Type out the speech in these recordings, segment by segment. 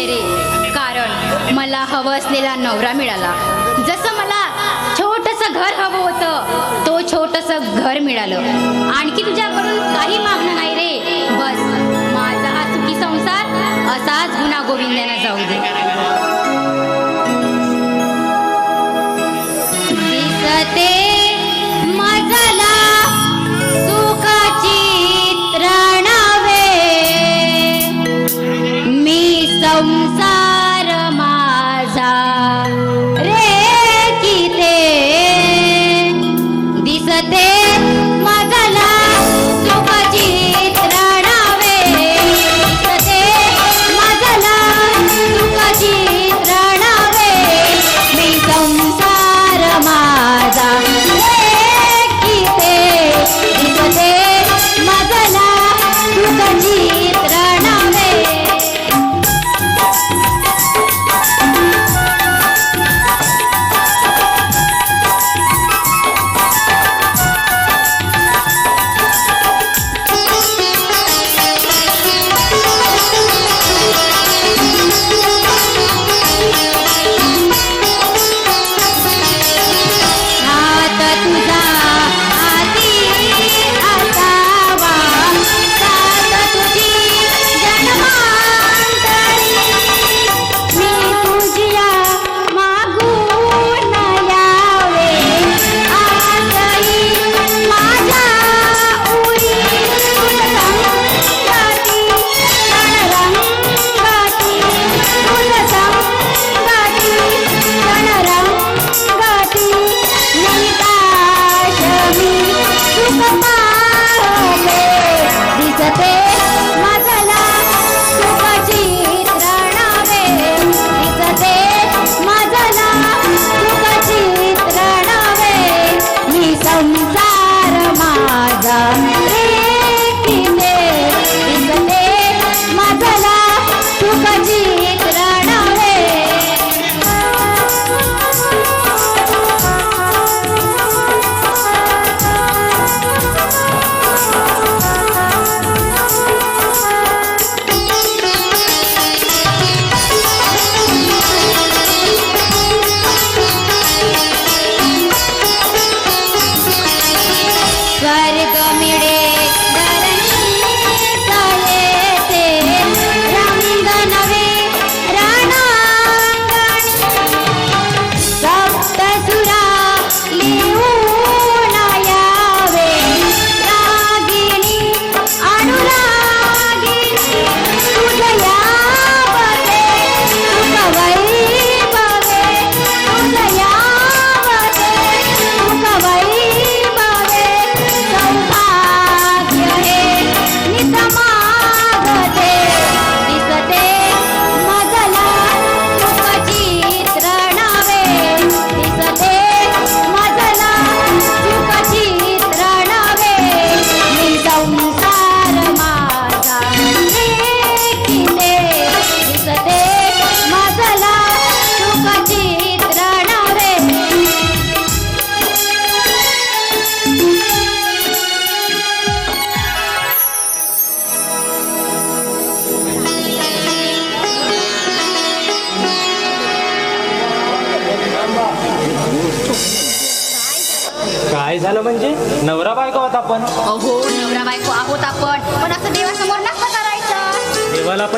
नाही रे. कारण मला हवं असलेला नवरा मिळाला. जसं मला छोटंसं घर हवं होतं तो छोटस घर मिळालं. आणखी तुझ्याकडून काही मागणं नाही रे. बस माझा हा सुखी संसार असाच गुन्हा गोविंद्यानं जाऊ दे.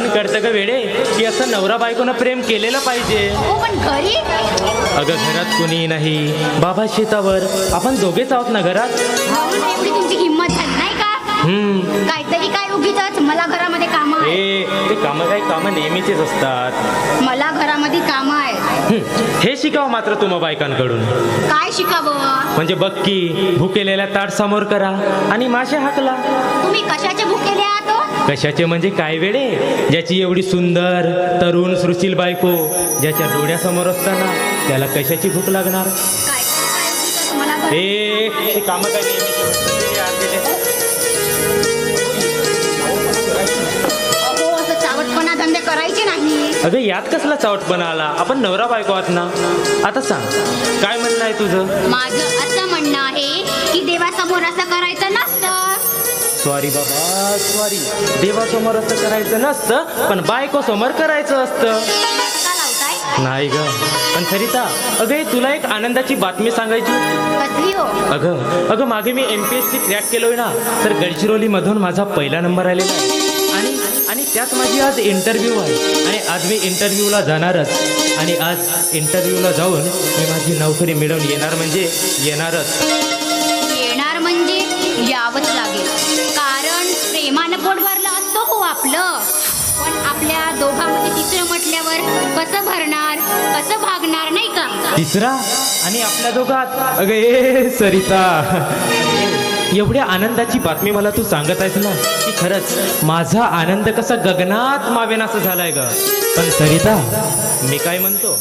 पण कळतं का वेडे? की असं नवरा बायकोनं प्रेम केलेलं पाहिजे. हो पण घरी? अगं घरात कुणी नाही. बाबा शेतावर. आपण दोघेच आहोत ना घरात? म्हणून एवढी तुमची हिंमत झाली नाही का? हम्म. काहीतरी काय उगीच मला घरामध्ये काम आहे ए ते कामं काही कामं नेहमीचेच असतात. मला घरामध्ये काम आहे हे शिकावं मात्र तुम्हा बायकांकडून. काय शिकावं? म्हणजे बघ की भुकेलेल्या ताट समोर करा आणि मासे हाकला. तुम्ही कशाचे भुकेले आहात हो? कशाचे म्हणजे काय वेडे? ज्याची एवढी सुंदर तरुण सुशील बायको ज्याच्या डोळ्यासमोर असताना त्याला कशाची भूक लागणार? काय? ए कामं करायचे नाही. अगं यात कसला चावटपणा आला आपण नवरा बायको आहात ना? आता सांग काय म्हणणं आहे तुझं? माझं असं म्हणणं आहे की देवासमोर असं करायचं नसतं. सॉरी बाबा सॉरी देवासमोर असं करायचं नसतं पण बायको समोर करायचं असतं. का लावताय नाही ग. पण सरिता अगं हे तुला एक आनंदाची बातमी सांगायची. कसली हो? अगं अगं मागे मी M P S C crack केलोय ना तर गडचिरोलीमधून माझा पहिला नंबर आलेला आहे. आणि त्यात माझी आज इंटरव्ह्यू आहे. आणि आज मी इंटरव्ह्यूला जाणारच. आणि आज इंटरव्ह्यूला जाऊन मी माझी नोकरी मिळवून येणार म्हणजे येणारच. येणार म्हणजे यावंच लागेल. कारण प्रेमानं पोट भरलं असतो हो आपलं. पण आपल्या दोघांमध्ये तिसरं म्हटल्यावर कसं भरणार कसं भागणार नाही का? तिसरा आणि आपल्या दोघात. अगं ए सरिता. एवढ्या आनंदाची बातमी मला तू सांगत आहेस ना की खरंच माझा आनंद कसा गगनात मावेन असं झालाय ग. पण सरिता मी काय म्हणतो?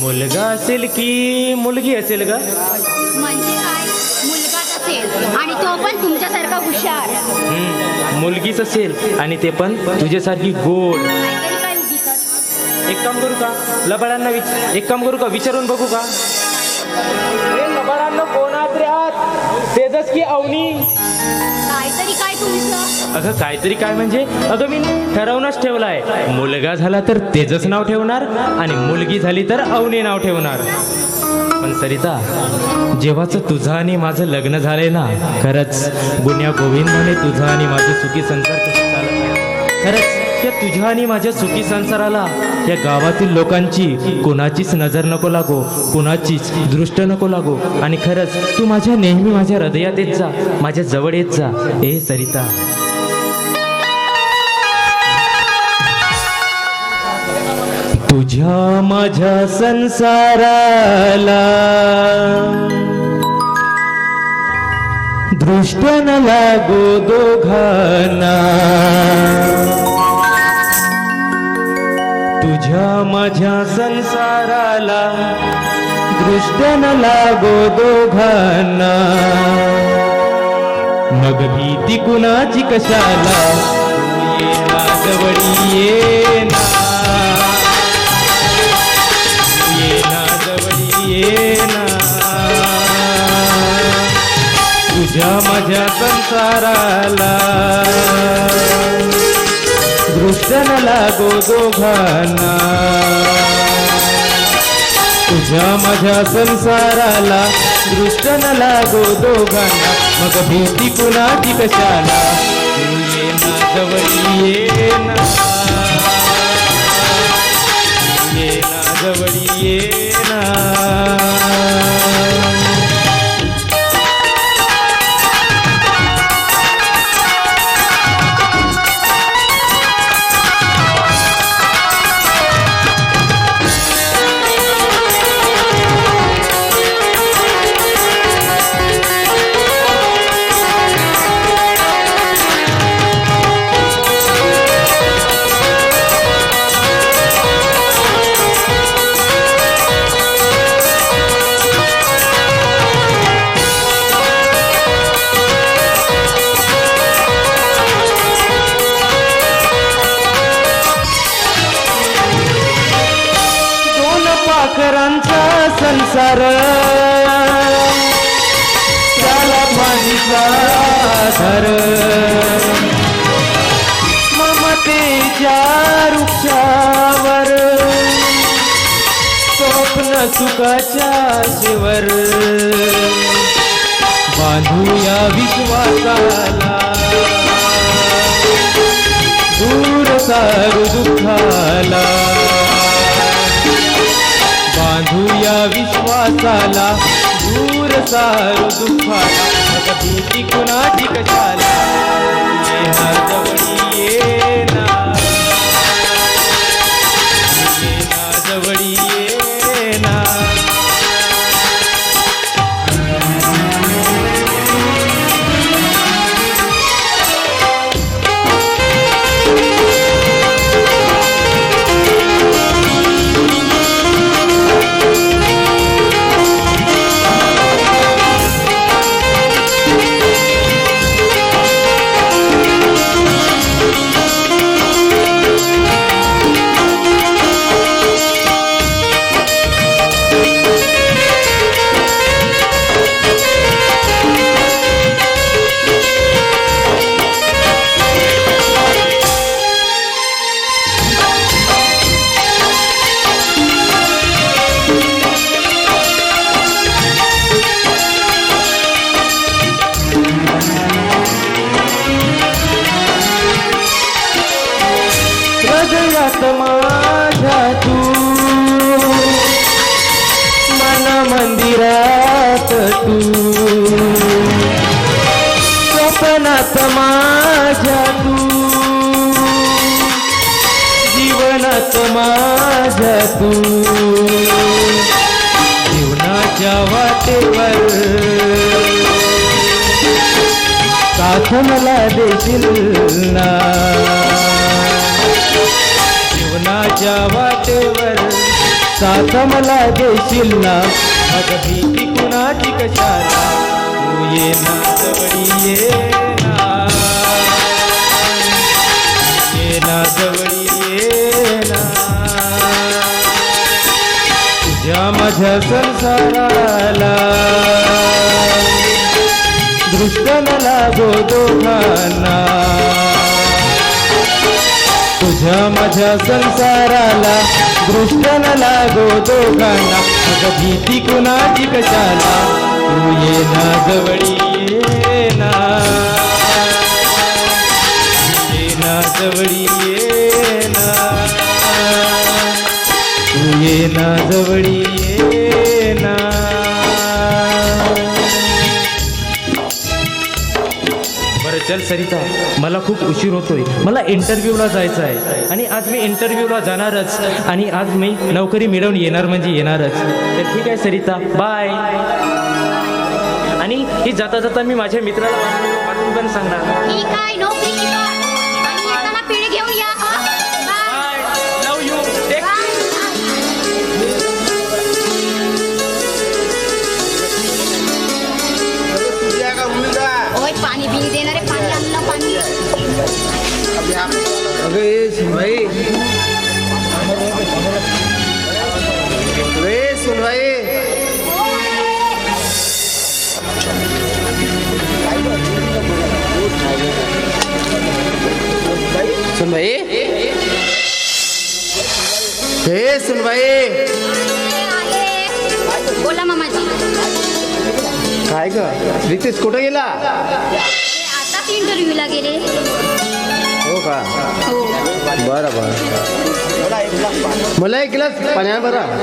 मुलगा असेल की मुलगी असेल ग? म्हणजे काय? मुलगाच असेल. आणि तो पण तुमच्यासारखा हुशार. हम्म, मुलगीच असेल आणि ते पण तुझ्यासारखी गोड. काय एक काम करू का? लबाडांना विच एक काम करू का? विचारून बघू का? लबाडांना आहात तेजस की अवनी. काहीतरी काय तुमचं? अगं काहीतरी काय म्हणजे? अगं मी ठरवूनच ठेवलाय. मुलगा झाला तर तेजच नाव ठेवणार आणि मुलगी झाली तर अवनी नाव ठेवणार. पण सरिता जेव्हाच तुझं आणि माझं लग्न झालंय ना खरंच गुन्ह्या गोविंदाने तुझं आणि माझं सुखी संसार कसं चालत आहे खरंच या तुझ्या आणि माझ्या सुखी संसाराला. या गावातील लोकांची कोणाचीच नजर नको लागो कोणाचीच दृष्ट नको लागो. आणि खरंच तू माझ्या नेहमी माझ्या हृदयात येत जा माझ्या जवळ येत जा. ए सरिता. तुझ्या माझ्या संसाराला दृष्ट न लागो दोघांना. तुझ्या माझ्या संसाराला दृष्ट लागो दोघांना. मग भीती कुणाची कशाला? ना जवळी ये ना. ये ना जवळी ये ना. तुझ्या माझ्या संसाराला दृष्ट न लागो दोघांना तुझ्या माझ्या संसाराला दृष्ट न लागो दोघांना मग भीती कुणाची कशाला? तू ये ना जवळ ये ना सुखाच्या शिवर बांधूया विश्वासाला. दूर सारू दुःखाला. बांधूया विश्वासाला. दूर सारू दुःखाला. भीती कुणाची कशाला? हृदयात माझ्या तू मन मंदिरात तू. स्वप्नात माझ्या तू जीवनात माझ्या तू जीवनाच्या वाटेवर. साथ मला देशील ना. जीवनाच्या वाटेवर. साथ मला देशील ना? मग भीती कुणाची कशाला? तू ये ना जवळी ये ना. जवळी ये ना. तुझ्या माझ्या संसाराला. दृष्ट न दोघांना. तुझ्या माझ्या संसाराला दृष्ट न लागो दोघांना. मग भीती कुणाची कशाला? तू ये ना जवळी ये ना. ये ना जवळी ये ना. तू ये ना जवळी ये चल सरिता मला खूप उशीर होतोय. मला इंटरव्ह्यूला जायचं आहे. आणि आज मी इंटरव्ह्यूला जाणारच. आणि आज मी नोकरी मिळवून येणार म्हणजे येणारच. तर ठीक आहे सरिता बाय आणि ही जाता जाता मी माझ्या मित्राला पाठवून पण सांगणार. सुनभाई हे सुनभाई आले. बोला मामाजी. काय ग? रितेश कुठं गेला? ते आताच इंटरव्ह्यूला गेले. हो का? बरं बरं. मला एक ग्लास पाण्या बरं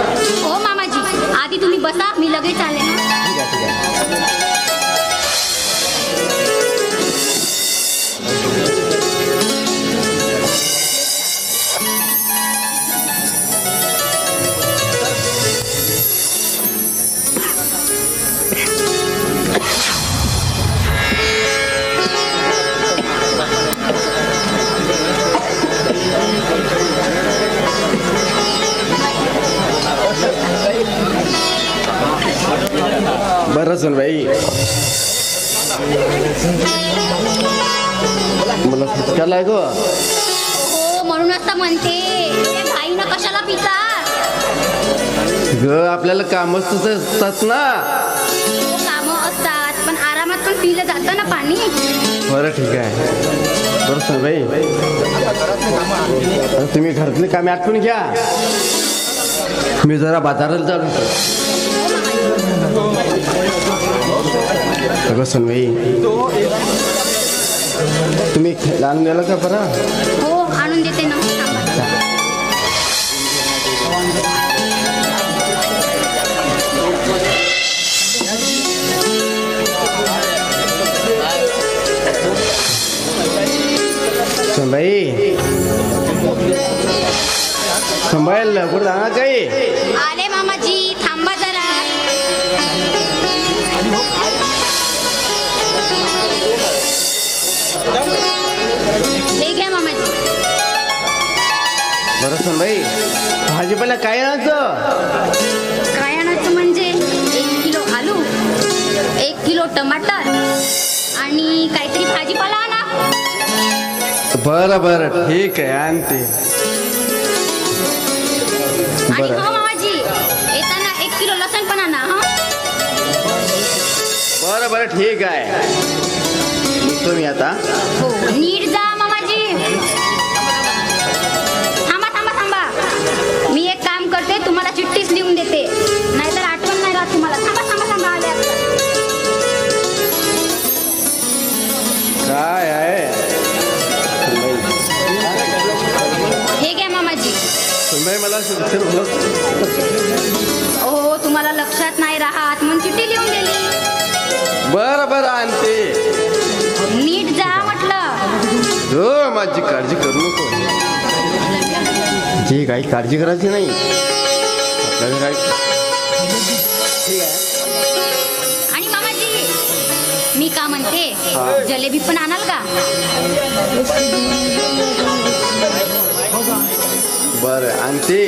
हो मामाजी. आधी तुम्ही बसा मी लगेच आले. बरं सुन भाई मला सुटकाला आहे गो. हो म्हणूनच तर म्हणते. त्या गाईनं कशाला पिता ग आपल्याला कामच तसं असतात ना. हो कामं असतात पण आरामात पण पिलं जातं ना पाणी. बरं ठीक आहे. बरं सुन भाई तुम्ही घरातली कामे आटपून घ्या. मी जरा बाजाराला चालू अगं सुनबाई तुम्ही लहान गेला का बरं? हो आणून देते ना. थांबा. सुनबाई संभाळेल कुठं जाणार काही बरं सुनबाई भाजीपाला काय आणायचं? काय आणायचं म्हणजे एक किलो आलू एक किलो टमाटर आणि काहीतरी भाजीपाला आणा. बरं बरं. ठीक आहे आणते. आणि बरं. हो मामाजी येताना एक किलो लसण पण आणा हा. बरं बरं. ठीक आहे. मी आता. हो नीट जा. संध्या हो तुम्हाला लक्षात नाही राहत म्हणून चिठ्ठी लिहून गेली. आणते. नीट जा म्हटलं. हो, माझी काळजी करू नको. जी काही काळजी करायची नाही. आणि काय मी का म्हणते जलेबी पण आणाल का? बरं आणि ते